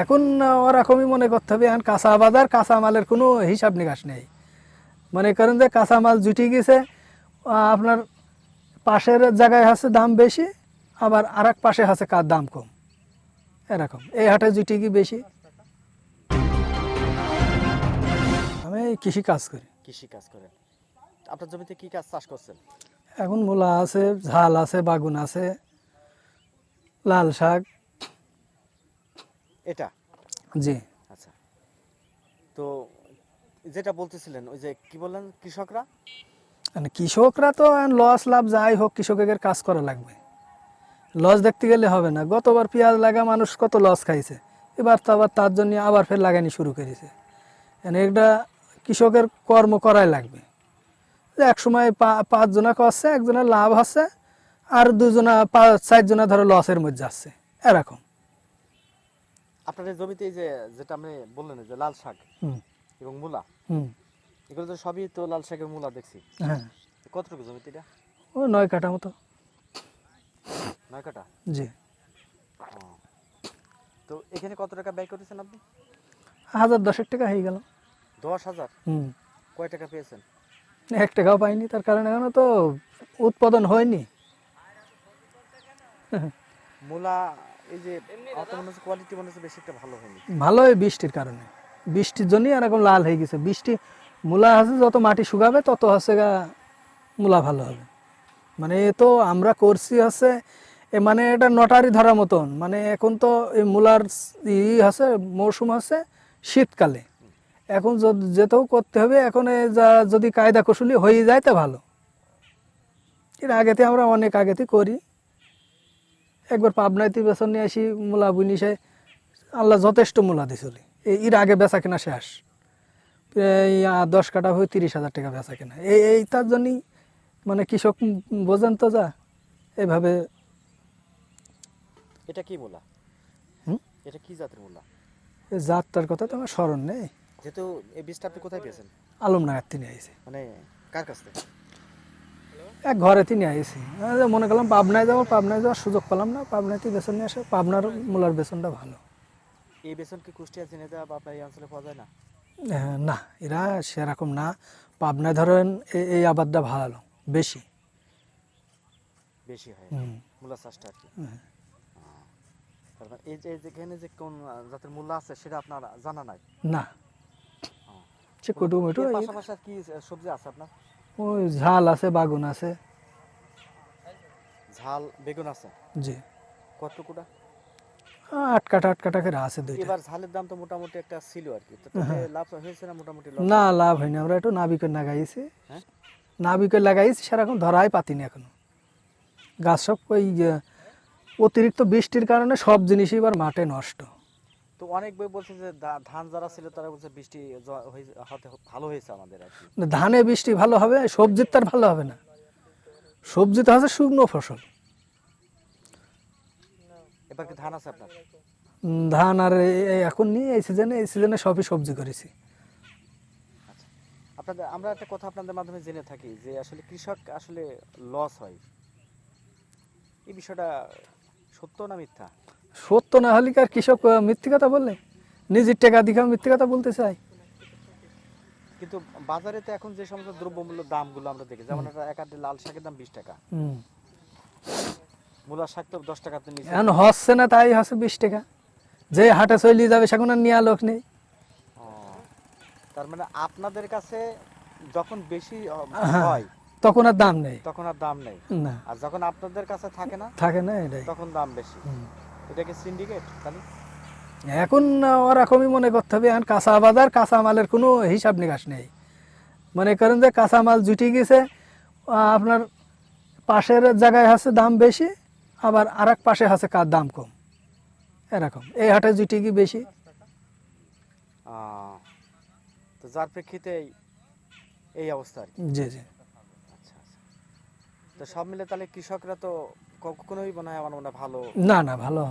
এখন ওরকমই মনে করতে হবে এখন কাঁচা বাজার কাঁচা মালের কোনো হিসাব নিকাশ নেই। মনে করেন যে কাঁচা মাল জুটি গেছে আপনার পাশের জায়গায় আছে দাম বেশি আবার আর এক পাশে আছে কার দাম কম। এরকম এই হাটে জুটি কি বেশি। আমি কৃষি কাজ করি। কৃষি কাজ করেন। আপনার জমিতে কি কাজ চাষ করছেন? এখন মূলা আছে ঝাল আছে বাগুন আছে লাল শাক এটা? জি। আচ্ছা। তো যেটা বলতেছিলেন ওই যে কি বললেন কৃষকরা? মানে কৃষকরা তো লস লাভ যাই হোক কৃষকের কাজ করা লাগবে। লস দেখতে গেলে হবে না। গতবার পেঁয়াজ লাগা মানুষ কত লস খাইছে। এবার তো আবার তার জন্য আবার ফের লাগানি শুরু করেছে। মানে এটা কৃষকের কর্ম করাই লাগবে। এক সময় পাঁচজনা করছে একজনের লাভ হচ্ছে আর দুজনা পাঁচ চারজনা ধরো লসের মধ্যে আসছে। এরকম। আপনার এই জমিতে এই যে যেটা আপনি বললেন যে লাল শাক এবং মূলা এগুলো তো সবই তো লাল শাকের মূলা দেখছি। হ্যাঁ। কতটুকু জমিতে এটা? ও নয় কাটা মতো। নয় কাটা জি। তো এখানে কত টাকা ব্যয় করেছেন আপনি? হাজার দশেক টাকা হয়ে গেল। দশ হাজার? হুম। কয় টাকা পেয়েছেন? এক টাকাও পাইনি তার কারণ এখনও তো উৎপাদন হয়নি। মূলা এই যে আমার মনে হচ্ছে কোয়ালিটি মনে হচ্ছে বেশি একটা ভালো হয়নি। বৃষ্টির কারণে। বৃষ্টির জন্যই এরকম লাল হয়ে গেছে। বৃষ্টি মূলা আছে যত মাটি শুকাবে তত হচ্ছে গা মূলা ভালো হবে। মানে এ তো আমরা করছি হচ্ছে এ মানে এটা নটারি ধরার মতন। মানে এখন তো এই মূলার ই আছে মৌসুম আছে শীতকালে। এখন যেতেও করতে হবে এখন যা যদি কায়দা কৌশলী হয়ে যায় তা ভালো। এর আগেতে আমরা অনেক আগেতে করি। একবার পাবনাইতে বেসন নিয়ে আসি মূলা বুনিসে আল্লাহ যথেষ্ট মূলা দিছিল এই এর আগে বেচা কেনা শেষ। এই দশ কাটা হয়ে তিরিশ হাজার টাকা বেচা কেনা। এই এই তার জন্যই মানে কৃষক বোঝেন তো যা এভাবে। এটা কি মূলা? হুম? এটা কি জাতের মূলা? জাতটার কথা তো আমার স্মরণ নেই। যেহেতু এই বীজটা আপনি কোথায় পেয়েছেন? আলমনাগার তিনি আইছে। মানে কার কাছ থেকে? এক ঘরে তিনি তো মনে করলাম পাবনায় যাব পাবনায় যাওয়ার সুযোগ পেলাম না পাবনাতে বেসন নিয়ে আসে পাবনার মূলার বেসনটা ভালো। এই বেসন কি কুষ্টিয়া জেনেতে বা আপনার এই অঞ্চলে পাওয়া যায় না? হ্যাঁ, না এরা সেরকম না। পাবনায় ধরেন এই আবাদটা ভালো বেশি। বেশি হয় মূলা চাষটা আর কি। হ্যাঁ। মানে এই যে যেখানে যে কোন জাতের মূলা আছে সেটা আপনার জানা নাই? না। সে কুটুমুটু এর পাশাপাশি কি সবজি আছে আপনার? ওই ঝাল আছে বাগুন আছে। ঝাল বেগুন আছে? জি। কতটুকুটা? আট কাটা আট কাটা করে আছে দুইটা। এবার ঝালের দাম তো মোটামুটি একটা ছিল আর কি। লাভ হয়েছে না মোটামুটি না লাভ হয়নি। আমরা একটু নাবিকের লাগাইছি। হ্যাঁ? নাবিকের লাগাইছি সেরকম ধরাই পাতিনি এখনও। গাছ সব ওই অতিরিক্ত বৃষ্টির কারণে সব জিনিসই এবার মাঠে নষ্ট। তো অনেক বই বলছে যে ধান যারা ছিল তারা বলছে বৃষ্টি হতে ভালো হয়েছে আমাদের আর কি। ধানে বৃষ্টি ভালো হবে সবজির তার ভালো হবে না। সবজি তো হচ্ছে শুকনো ফসল। এবার কি ধান আছে আপনার? ধান আর এখন নিয়ে এই সিজনে এই সিজনে সবই সবজি করেছি। আচ্ছা। আপনাদের আমরা একটা কথা আপনাদের মাধ্যমে জেনে থাকি যে আসলে কৃষক আসলে লস হয়। এই বিষয়টা সত্য না মিথ্যা? সত্য না হলে আর কৃষক মিথ্যে কথা বললে? নিজের টাকা দিকে মিথ্যে কথা বলতে চাই কিন্তু বাজারে তো এখন যে সমস্ত দ্রব্যমূল্য দামগুলো আমরা দেখি যেমন এক আটি লাল শাকের দাম বিশ টাকা। মূলার শাক তো দশ টাকাতে এখন হচ্ছে না তাই হচ্ছে বিশ টাকা। যে হাটে চলিয়ে যাবে সেখন আর নেওয়া লোক নেই। তার মানে আপনাদের কাছে যখন বেশি হ্যাঁ। হয় তখন আর দাম নেই। তখন আর দাম নেই। না। আর যখন আপনাদের কাছে থাকে না থাকে না এটাই। তখন দাম বেশি। হুম। এটা কি সিন্ডিকেট তাহলে? এখন ওরকমই মনে করতে হবে এখন কাঁচা বাজার কাঁচা মালের কোনো হিসাব নিকাশ নেই। মনে করেন যে কাঁচা মাল জুটি গেছে আপনার পাশের জায়গায় আছে দাম বেশি আবার আর এক পাশে আছে কার দাম কম। এরকম। এই হাটে জুটি কি বেশি? তো যার প্রেক্ষিতে এই- অবস্থা জি জি। আচ্ছা আচ্ছা। তো সব মিলে তাহলে কৃষকরা তো কখনোই মনে হয় আমার মনে ভালো না না ভালো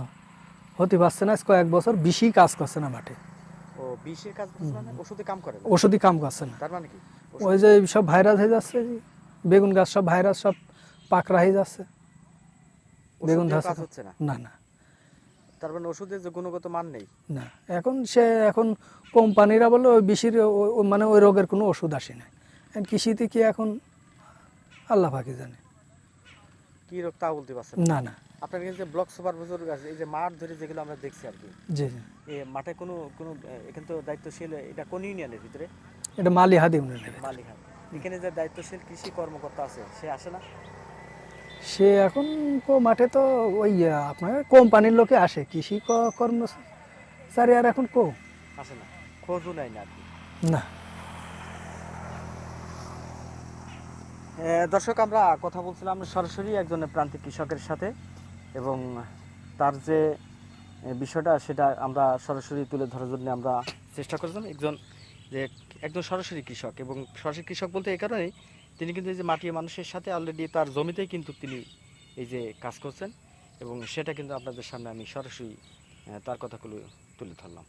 হতে পারছে না। কয়েক বছর বেশি কাজ করছে না মাঠে। ও বিষের কাজ মানে? ওষুধে কাম করে না? ওষুধই কাম করছে না। তার মানে কি? ওই যে সব ভাইরাস হয়ে যাচ্ছে বেগুন গাছ সব ভাইরাস সব পাকড়া হয়ে যাচ্ছে। বেগুন কাজ হচ্ছে না? না না। তার মানে ওষুধের যে গুণগত মান নেই? না। এখন সে এখন কোম্পানিরা বলে ওই বিষির মানে ওই রোগের কোনো ওষুধ আসে না। কৃষিতে কি এখন আল্লাহ পাকি জানে। কি রোগ তা বলতে পারছেন না। না আপনার যে ব্লক সুপার আছে এই যে মাঠ ধরে যেগুলো আমরা দেখছি আর কি জি জি। এই মাঠে কোনো কোনো এখানে তো দায়িত্বশীল এটা কোন ইউনিয়নের ভিতরে? এটা মালি হাদিম নেবে মালিহান এখানে যে দায়িত্বশীল কৃষি কর্মকর্তা আছে সে আসে না? সে এখন কো মাঠে তো ওই আপনার কোম্পানির লোকে আসে কৃষি কর্মচারী আর এখন কো? আসে না। খোঁজও নেয় না না। দর্শক, আমরা কথা বলছিলাম সরাসরি একজনের প্রান্তিক কৃষকের সাথে এবং তার যে বিষয়টা সেটা আমরা সরাসরি তুলে ধরার জন্য আমরা চেষ্টা করেছিলাম। একজন যে, একজন সরাসরি কৃষক এবং সরাসরি কৃষক বলতে এই কারণেই তিনি কিন্তু এই যে মাটি মানুষের সাথে অলরেডি তার জমিতেই কিন্তু তিনি এই যে কাজ করছেন এবং সেটা কিন্তু আপনাদের সামনে আমি সরাসরি তার কথাগুলো তুলে ধরলাম।